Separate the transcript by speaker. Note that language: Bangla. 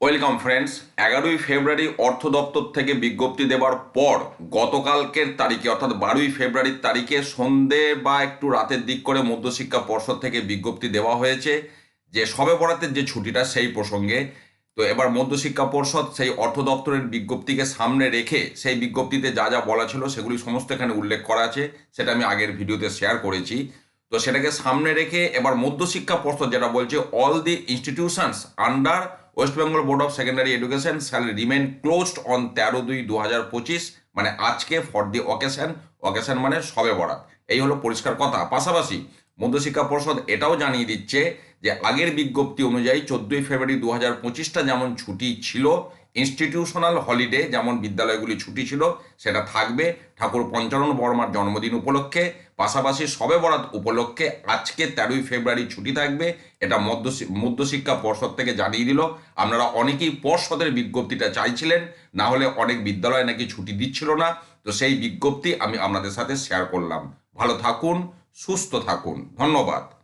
Speaker 1: ওয়েলকাম ফ্রেন্ডস এগারোই ফেব্রুয়ারি অর্থ দপ্তর থেকে বিজ্ঞপ্তি দেওয়ার পর গতকালকের তারিখে, অর্থাৎ বারোই ফেব্রুয়ারির তারিখে সন্ধে বা একটু রাতের দিক করে মধ্যশিক্ষা পর্ষদ থেকে বিজ্ঞপ্তি দেওয়া হয়েছে যে সবে বরাতের যে ছুটিটা সেই প্রসঙ্গে। তো এবার মধ্যশিক্ষা পর্ষদ সেই অর্থ দপ্তরের বিজ্ঞপ্তিকে সামনে রেখে সেই বিজ্ঞপ্তিতে যা যা বলা ছিল সেগুলি সমস্ত এখানে উল্লেখ করা আছে, সেটা আমি আগের ভিডিওতে শেয়ার করেছি। তো সেটাকে সামনে রেখে এবার মধ্যশিক্ষা পর্ষদ যেটা বলছে all the institutions under West Bengal board of secondary education shall remain closed on তেরো দুই দু হাজার পঁচিশ মানে আজকে ফর দি অকেশন অকেশন মানে সবে বরাত। এই হলো পরিষ্কার কথা। পাশাপাশি মধ্যশিক্ষা পর্ষদ এটাও জানিয়ে দিচ্ছে যে আগের বিজ্ঞপ্তি অনুযায়ী চোদ্দোই ফেব্রুয়ারি দু হাজার পঁচিশটা যেমন ছুটি ছিল ইনস্টিটিউশনাল হলিডে যেমন বিদ্যালয়গুলি ছুটি ছিল, সেটা থাকবে। ঠাকুর পঞ্চানন বর্মার জন্মদিন উপলক্ষে, পাশাপাশি সবে বরাত উপলক্ষে আজকে তেরোই ফেব্রুয়ারি ছুটি থাকবে। এটা মধ্য মধ্যশিক্ষা পর্ষদ থেকে জানিয়ে দিল। আপনারা অনেকেই পর্ষদের বিজ্ঞপ্তিটা চাইছিলেন, না হলে অনেক বিদ্যালয় নাকি ছুটি দিচ্ছিল না। তো সেই বিজ্ঞপ্তি আমি আপনাদের সাথে শেয়ার করলাম। ভালো থাকুন, সুস্থ থাকুন। ধন্যবাদ।